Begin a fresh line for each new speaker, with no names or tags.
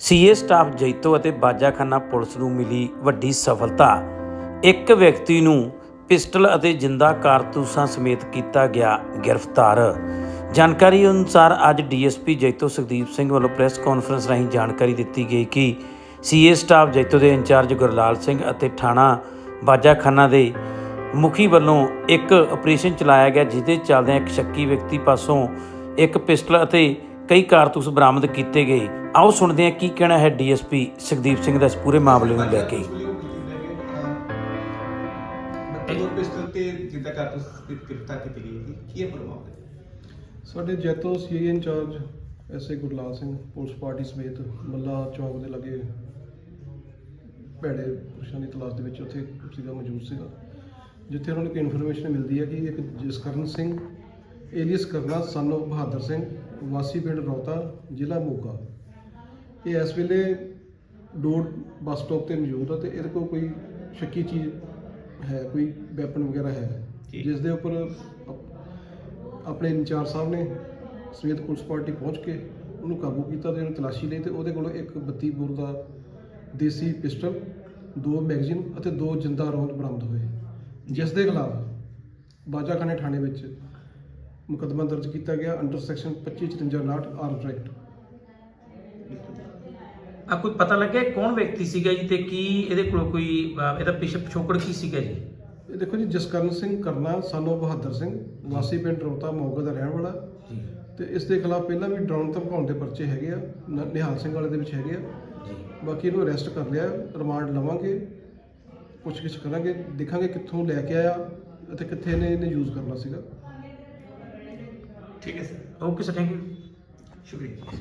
CA staff Jaito ਅਤੇ Bajakhana police ਨੂੰ ਮਿਲੀ ਵੱਡੀ ਸਫਲਤਾ। ਇੱਕ ਵਿਅਕਤੀ ਨੂੰ ਪਿਸਟਲ ਅਤੇ ਜਿੰਦਾ ਕਾਰਤੂਸਾਂ ਸਮੇਤ ਕੀਤਾ ਗਿਆ ਗ੍ਰਿਫਤਾਰ। ਜਾਣਕਾਰੀ ਅਨੁਸਾਰ ਅੱਜ ਡੀਐਸਪੀ ਜੈਤੋ ਸੁਖਦੀਪ ਸਿੰਘ ਵੱਲੋਂ ਪ੍ਰੈਸ ਕਾਨਫਰੰਸ ਰਾਹੀਂ ਜਾਣਕਾਰੀ ਦਿੱਤੀ ਗਈ ਕਿ ਸੀਏ ਸਟਾਫ ਜੈਤੋ ਦੇ ਇੰਚਾਰਜ ਗੁਰਲਾਲ ਸਿੰਘ ਅਤੇ ਥਾਣਾ ਬਾਜਾਖਾਨਾ ਦੇ ਮੁਖੀ ਵੱਲੋਂ ਇੱਕ ਆਪਰੇਸ਼ਨ ਚਲਾਇਆ ਗਿਆ ਜਿਸ ਦੇ ਚੱਲਦਿਆਂ ਇੱਕ ਸ਼ੱਕੀ ਵਿਅਕਤੀ ਪਾਸੋਂ ਇੱਕ ਪਿਸਟਲ ਅਤੇ ਕਈ ਕਾਰਤੂਸ ਬਰਾਮਦ ਕੀਤੇ ਗਏ। ਆਓ ਸੁਣਦੇ ਹਾਂ ਕੀ ਕਹਿਣਾ ਹੈ ਡੀਐਸਪੀ ਸੁਖਦੀਪ ਸਿੰਘ ਦਾ ਇਸ ਪੂਰੇ ਮਾਮਲੇ ਨੂੰ ਲੈ ਕੇ।
ਬੱਤਲੋ ਪਿਸਟਲ ਤੇ ਜਿੱਦਾਂ ਕਾਰਤੂਸ ਗ੍ਰਿਫਤਾਰ ਕੀਤੀ ਗਈ ਸੀ ਕੀ ਹੈ ਪ੍ਰਮਾਣ
ਸਾਡੇ Jaito CA incharge SA Gurlal Singh police party ਸਮੇਤ ਮੱਲਾ ਚੌਕ ਦੇ ਲਾਗੇ ਭੈੜੇ ਪੁਰਸ਼ਾਂ ਦੀ ਤਲਾਸ਼ ਦੇ ਵਿੱਚ ਉੱਥੇ ਸੀਗਾ ਮੌਜੂਦ ਸੀਗਾ। ਜਿੱਥੇ ਉਹਨਾਂ ਨੂੰ ਇੱਕ ਇਨਫੋਰਮੇਸ਼ਨ ਮਿਲਦੀ ਹੈ ਕਿ ਇੱਕ ਜਸਕਰਨ ਸਿੰਘ ਏਲੀਅਸ ਕਰਨਾ ਸਨ of ਬਹਾਦਰ ਸਿੰਘ ਵਾਸੀ ਪਿੰਡ ਰੌਤਾ ਜ਼ਿਲ੍ਹਾ ਮੋਗਾ। ਇਹ ਇਸ ਵੇਲੇ ਡੋਰ ਬੱਸ ਸਟਾਪ ਤੇ ਮੌਜੂਦ ਹੈ ਤੇ ਇਹਦੇ ਕੋਲ ਕੋਈ ਸ਼ੱਕੀ ਚੀਜ਼ ਹੈ ਕੋਈ ਵੈਪਨ ਵਗੈਰਾ ਹੈ। ਜਿਸ ਦੇ ਉੱਪਰ ਆਪਣੇ ਇੰਚਾਰਜ ਸਾਹਿਬ ਨੇ ਸਮੇਤ ਪੁਲਿਸ ਪਾਰਟੀ ਪਹੁੰਚ ਕੇ ਉਹਨੂੰ ਕਾਬੂ ਕੀਤਾ ਤੇ ਉਹਨੂੰ ਤਲਾਸ਼ੀ ਲਈ ਤੇ ਉਹਦੇ ਕੋਲੋਂ ਇੱਕ 32 ਬੋਰ ਦਾ ਦੇਸੀ ਪਿਸਟਲ ਦੋ ਮੈਗਜ਼ੀਨ ਅਤੇ ਦੋ ਜਿੰਦਾ ਰੌਂਦ ਬਰਾਮਦ ਹੋਏ। ਜਿਸ ਦੇ ਖਿਲਾਫ ਬਾਜਾਖਾਨੇ ਥਾਣੇ ਵਿੱਚ ਮੁਕੱਦਮਾ ਦਰਜ ਕੀਤਾ ਗਿਆ ਅੰਡਰ ਸੈਕਸ਼ਨ 2554 ਨਾਟ ਆਰਮ ਐਕਟ।
ਆ ਕੋਈ ਪਤਾ ਲੱਗਿਆ ਕੌਣ ਵਿਅਕਤੀ ਸੀਗਾ ਜੀ ਤੇ ਕੀ ਇਹਦੇ ਕੋਲ ਕੋਈ ਅਹ, ਇਹਦਾ ਪਿਛ ਪਿਛੋਕੜ ਕੀ ਸੀਗਾ ਜੀ?
ਇਹ ਦੇਖੋ ਜੀ ਜਸਕਰਨ ਸਿੰਘ ਕਰਨਾ ਸਾਨੂੰ ਬਹਾਦਰ ਸਿੰਘ ਵਾਸੀ ਪਿੰਡ ਰੋਤਾ ਮੋਗਾ ਦਾ ਰਹਿਣ ਵਾਲਾ।
ਜੀ।
ਤੇ ਇਸ ਦੇ ਖਿਲਾਫ ਪਹਿਲਾਂ ਵੀ ਡਰਾਉਣ ਧਮਕਾਉਣ ਦੇ ਪਰਚੇ ਹੈਗੇ ਆ ਨ- ਨਿਹਾਲ ਸਿੰਘ ਵਾਲੇ ਦੇ ਵਿੱਚ ਹੈਗੇ ਆ। ਬਾਕੀ ਇਹਨੂੰ ਅਰੈਸਟ ਕਰ ਲਿਆ ਰਿਮਾਂਡ ਲਵਾਂਗੇ ਪੁੱਛਗਿੱਛ ਕਰਾਂਗੇ ਦੇਖਾਂਗੇ ਕਿੱਥੋਂ ਲੈ ਕੇ ਆਇਆ ਅਤੇ ਕਿੱਥੇ ਨੇ ਇਹਨੇ ਯੂਜ਼ ਕਰਨਾ ਸੀਗਾ।
ਠੀਕ ਹੈ sir.
Okay sir thank you.
ਸ਼ੁਕਰੀਆ।